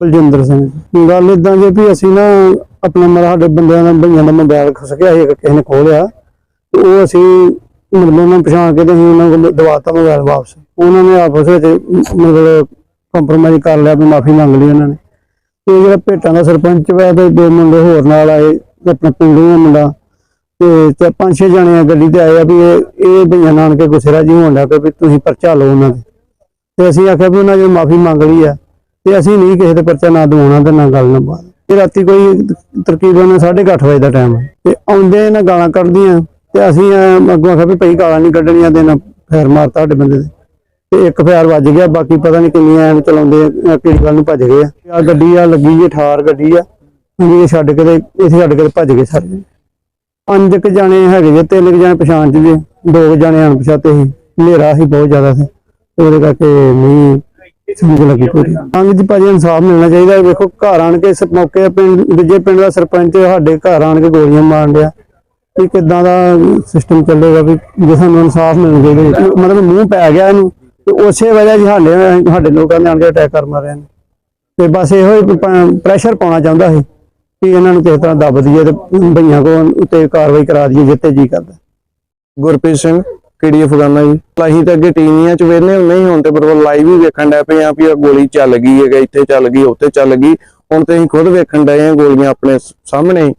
ਬਲਜਿੰਦਰ ਸਿੰਘ। ਗੱਲ ਇਦਾਂ ਜੇ ਵੀ ਅਸੀਂ ਨਾ ਆਪਣਾ ਮੇਰਾ ਸਾਡੇ ਬੰਦਿਆਂ ਦਾ ਭਈਆਂ ਦਾ ਮੋਬਾਈਲ ਖਸਕਿਆ ਸੀ ਕਿਸੇ ਨੇ ਖੋਲਿਆ, ਤੇ ਉਹ ਅਸੀਂ ਮਤਲਬ ਉਹਨਾਂ ਪਛਾਣ ਕੇ ਤੇ ਅਸੀਂ ਉਹਨਾਂ ਕੋਲ ਦਵਾਤਾ ਮੋਬਾਈਲ ਵਾਪਸ। ਉਹਨਾਂ ਨੇ ਆਪਸ ਵਿੱਚ ਮਤਲਬ ਕੰਪਰੋਮਾਈਜ਼ ਕਰ ਲਿਆ ਵੀ ਮਾਫੀ ਮੰਗ ਲਈ ਉਹਨਾਂ ਨੇ। ਤੇ ਜਿਹੜਾ ਭੇਟਾਂ ਦਾ ਸਰਪੰਚ ਵਾ, ਤੇ ਦੋ ਮੁੰਡੇ ਹੋਰ ਨਾਲ ਆਏ, ਤੇ ਆਪਣਾ ਪਿੰਡੂ ਦਾ ਮੁੰਡਾ। ਤੇ ਪੰਜ ਛੇ ਜਣੇ ਗੱਡੀ ਤੇ ਆਏ ਆ ਵੀ ਇਹ ਇਹ ਭਈਆਂ ਨਾਨਕੇ ਕੇ ਜੀ ਹੋਣ ਲੱਗ ਪਏ ਵੀ ਤੁਸੀਂ ਪਰਚਾ ਲਓ ਉਹਨਾਂ ਦੇ ਤੇ ਅਸੀਂ ਆਖਿਆ ਵੀ ਉਹਨਾਂ ਨੇ ਮਾਫੀ ਮੰਗ ਲਈ ਆ। ਤੇ ਅਸੀਂ ਨਹੀਂ ਕਿਸੇ ਦੇ ਪਰਚਾ ਨਾ ਦਵਾਉਣਾ ਤੇ ਨਾ ਗੱਲ ਨਾ ਬਾਤ। ਤੇ ਰਾਤੀ ਕੋਈ ਤਕਰੀਬਨ 8:30 ਵਜੇ ਦਾ ਟਾਈਮ ਤੇ ਆਉਂਦੇ ਇਹਨਾਂ ਗਾਲਾਂ ਕੱਢਦੀਆਂ ਤੇ ਅਸੀਂ ਅੱਗੋਂ ਆਖਿਆ ਵੀ ਭਾਈ ਗਾਲਾਂ ਨਹੀਂ ਕੱਢਣੀਆਂ ਤੇ ਨਾ ਫੇਰ ਮਾਰਤਾ ਸਾਡੇ ਬੰਦੇ ਦੇ ਤੇ ਇੱਕ ਫੇਰ ਵੱਜ ਗਿਆ ਬਾਕੀ ਪਤਾ ਨਹੀਂ ਕਿੰਨੀਆਂ ਐਂ ਚਲਾਉਂਦੇ ਆ, ਕਿਹੜੀ ਗੱਲ ਨੂੰ ਭੱਜ ਗਏ ਆ। ਗੱਡੀ ਆ ਲੱਗੀ ਜੇ ਠਾਰ ਗੱਡੀ ਆ। ਵੀ ਇਹ ਛੱਡ ਕੇ ਇੱਥੇ ਛੱਡ ਕੇ ਤੇ ਭੱਜ ਗਏ ਸਾਰੇ। ਪੰਜ ਕੁ ਜਾਣੇ ਹੈਗੇ ਜੇ ਤਿੰਨ ਕੁ ਜਾਣੇ ਪਛਾਣ ਚ ਜੇ ਦੋ ਕੁ ਜਾਣੇ ਅਣਪਛਾਤੇ ਸੀ। ਹਨੇਰਾ ਸੀ ਬਹੁਤ ਜ਼ਿਆਦਾ ਸੀ। ਉਹਦੇ ਕਰਕੇ ਨਹੀਂ ਸਮਝ ਲੱਗੀ ਪੂਰੀ ਹਾਂਜੀ ਜੀ ਭਾਜੀ ਇਨਸਾਫ ਮਿਲਣਾ ਚਾਹੀਦਾ ਹੈ। ਵੇਖੋ ਘਰ ਆਣ ਕੇ ਇਸ ਮੌਕੇ ਪਿੰਡ ਦੂਜੇ ਪਿੰਡ ਦਾ ਸਰਪੰਚ ਸਾਡੇ ਘਰ ਆਣ ਕੇ ਗੋਲੀਆਂ ਮਾਰਨ ਡਿਆ ਕਿ ਕਿਦਾਂ ਦਾ ਸਿਸਟਮ ਚੱਲੇਗਾ ਵੀ ਜੇ ਸਾਨੂੰ ਇਨਸਾਫ ਮਿਲਣਾ ਚਾਹੀਦਾ ਹੈ। ਮਤਲਬ ਮੂੰਹ ਪੈ ਗਿਆ ਇਹਨੂੰ ਤੇ ਉਸੇ ਵਜ੍ਹਾ ਜੀ ਸਾਡੇ ਸਾਡੇ ਲੋਕਾਂ ਨੇ ਆਣ ਕੇ ਅਟੈਕ ਕਰ ਮਾਰਿਆ ਨੇ ਤੇ ਬਸ ਇਹੋ ਹੀ ਪ੍ਰੈਸ਼ਰ ਪਾਉਣਾ ਚਾਹੁੰਦਾ ਸੀ ਕਿ ਇਹਨਾਂ ਨੂੰ ਕਿਸੇ ਤਰ੍ਹਾਂ ਦੱਬ ਦਈਏ ਤੇ ਭਈਆਂ ਕੋਲ ਉੱਤੇ ਕਾਰਵਾਈ ਕਰਾ ਦਈਏ ਜਿੱਤੇ ਜੀ ਕਰਦਾ ਗੁਰਪ੍ਰੀਤ ਸਿੰਘ ਕਿਹੜੀ ਅਫਗਾਨਾ ਜੀ। ਅਸੀਂ ਤਾਂ ਅੱਗੇ ਟੀਵੀਆਂ 'ਚ ਵੇਖਨੇ ਹੁੰਦੇ ਹੀ ਹੁਣ ਤੇ ਬਰਬਰ ਲਾਈਵ ਹੀ ਵੇਖਣ ਡੈ ਪਏ ਆ ਵੀ ਆ ਗੋਲੀ ਚੱਲ ਗਈ ਹੈਗਾ, ਇੱਥੇ ਚੱਲ ਗਈ, ਉੱਥੇ ਚੱਲ ਗਈ। ਹੁਣ ਤੇ ਅਸੀਂ ਖੁਦ ਵੇਖਣ ਡਏ ਆ ਗੋਲੀਆਂ ਆਪਣੇ ਸਾਹਮਣੇ।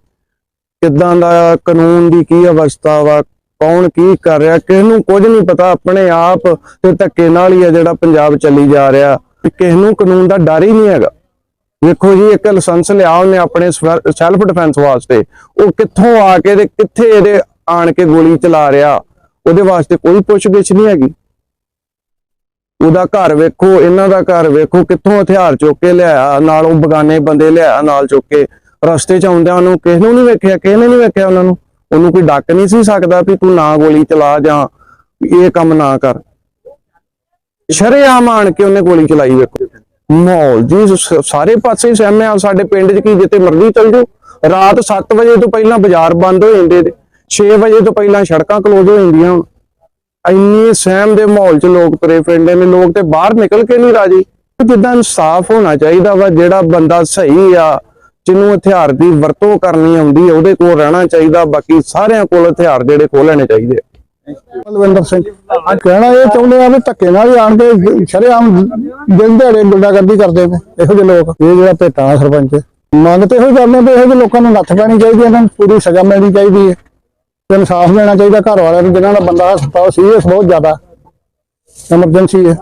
ਕਿੱਦਾਂ ਦਾ ਕਾਨੂੰਨ ਦੀ ਕੀ ਅਵਸਥਾ ਵਾ, ਕੌਣ ਕੀ ਕਰ ਰਿਹਾ, ਕਿਸ ਨੂੰ ਕੁਝ ਨਹੀਂ ਪਤਾ, ਆਪਣੇ ਆਪ ਤੇ ਧੱਕੇ ਨਾਲ ਹੀ ਆ ਜਿਹੜਾ ਪੰਜਾਬ ਚੱਲੀ ਜਾ ਰਿਹਾ। ਵੀ ਕਿਸ ਨੂੰ ਕਾਨੂੰਨ ਦਾ ਡਰ ਹੀ ਨਹੀਂ ਹੈਗਾ। ਵੇਖੋ ਜੀ, ਇੱਕ ਲਾਇਸੈਂਸ ਲਿਆ ਉਹਨੇ ਆਪਣੇ ਸੈਲਫ ਡਿਫੈਂਸ ਵਾਸਤੇ। ਉਹ ਕਿੱਥੋਂ ਆ ਕੇ ਤੇ ਕਿੱਥੇ ਇਹਦੇ ਆਣ ਕੇ ਗੋਲੀ ਚਲਾ ਰਿਹਾ। ਉਹਦੇ ਵਾਸਤੇ ਕੋਈ ਪੁੱਛਗਿੱਛ ਨਹੀਂ ਹੈਗੀ। ਉਹਦਾ ਘਰ ਵੇਖੋ, ਇਹਨਾਂ ਦਾ ਘਰ ਵੇਖੋ, ਕਿੱਥੋਂ ਹਥਿਆਰ ਚੁੱਕ ਕੇ ਲਿਆਇਆ, ਨਾਲ ਬਗਾਨੇ ਬੰਦੇ ਲਿਆਇਆ ਨਾਲ ਚੁੱਕ ਕੇ। ਰਸਤੇ 'ਚ ਆਉਂਦਿਆਂ ਉਹਨੂੰ ਕਿਸ ਨੂੰ ਨਹੀਂ ਵੇਖਿਆ, ਕਿਸੇ ਨੇ ਨਹੀਂ ਵੇਖਿਆ ਉਹਨਾਂ ਨੂੰ। ਉਹਨੂੰ ਕੋਈ ਡੱਕ ਨਹੀਂ ਸੀ ਸਕਦਾ ਵੀ ਤੂੰ ਨਾ ਗੋਲੀ ਚਲਾ ਜਾਂ ਇਹ ਕੰਮ ਨਾ ਕਰ। ਸ਼ਰੇਆਮ ਆਣ ਕੇ ਉਹਨੇ ਗੋਲੀ ਚਲਾਈ ਵੇਖੋ। ਮਾਹੌਲ, ਜੀ ਸਾਰੇ ਪਾਸੇ ਸਹਿਮਿਆ ਸਾਡੇ ਪਿੰਡ 'ਚ ਕੀ ਜਿੱਤੇ ਮਰਜ਼ੀ ਚੱਲ ਜਾਓ। ਰਾਤ 7 ਵਜੇ ਤੋਂ ਪਹਿਲਾਂ ਬਾਜ਼ਾਰ ਬੰਦ ਹੋ ਜਾਂਦੇ ਨੇ। 6 ਵਜੇ ਤੋਂ ਪਹਿਲਾਂ ਸੜਕਾਂ ਕਲੋਜ਼ ਹੋ ਜਾਂਦੀਆਂ ਹੁਣ। ਇੰਨੀ ਸਹਿਮ ਦੇ ਮਾਹੌਲ 'ਚ ਲੋਕ ਤੁਰੇ ਫਿਰਦੇ ਨੇ, ਲੋਕ ਤੇ ਬਾਹਰ ਨਿਕਲ ਕੇ ਨਹੀਂ ਰਾਜੀ। ਜਿੱਦਾਂ ਇਨਸਾਫ ਹੋਣਾ ਚਾਹੀਦਾ ਵਾ, ਜਿਹੜਾ ਬੰਦਾ ਸਹੀ ਆ, ਜਿਹਨੂੰ ਹਥਿਆਰ ਦੀ ਵਰਤੋਂ ਕਰਨੀ ਆਉਂਦੀ ਹੈ ਉਹਦੇ ਕੋਲ ਰਹਿਣਾ ਚਾਹੀਦਾ। ਬਾਕੀ ਸਾਰਿਆਂ ਕੋਲ ਹਥਿਆਰ ਜਿਹੜੇ ਖੋਹ ਲੈਣੇ ਚਾਹੀਦੇ ਆ। ਬਲਵਿੰਦਰ ਸਿੰਘ ਕਹਿਣਾ ਇਹ ਚਾਹੁੰਦੇ ਆ ਵੀ ਧੱਕੇ ਨਾਲ ਹੀ ਆਣ ਕੇ ਸ਼ਰੇਆਮ ਦਿਨ ਦਿਹਾੜੇ ਗੁੰਡਾਗਰਦੀ ਕਰਦੇ ਨੇ, ਇਹੋ ਜਿਹੇ ਲੋਕ। ਇਹ ਜਿਹੜਾ ਭੇਟਾਂ ਸਰਪੰਚ, ਮੰਗ ਤੇ ਇਹੋ ਹੀ ਕਰਨੇ ਵੀ ਇਹੋ ਜਿਹੇ ਲੋਕਾਂ ਨੂੰ ਨੱਥ ਪੈਣੀ ਚਾਹੀਦੀ ਹੈ ਇਹਨਾਂ ਨੂੰ ਪੂਰੀ ਸਜ਼ਾ ਮਿਲਣੀ ਚਾਹੀਦੀ ਹੈ ਇਨਸਾਫ ਦੇਣਾ ਚਾਹੀਦਾ ਘਰ ਵਾਲਿਆਂ ਨੂੰ, ਜਿਨ੍ਹਾਂ ਦਾ ਬੰਦਾ ਹਸਪਤਾਲ ਸੀਰੀਅਸ ਬਹੁਤ ਜ਼ਿਆਦਾ ਐਮਰਜੈਂਸੀ ਹੈ।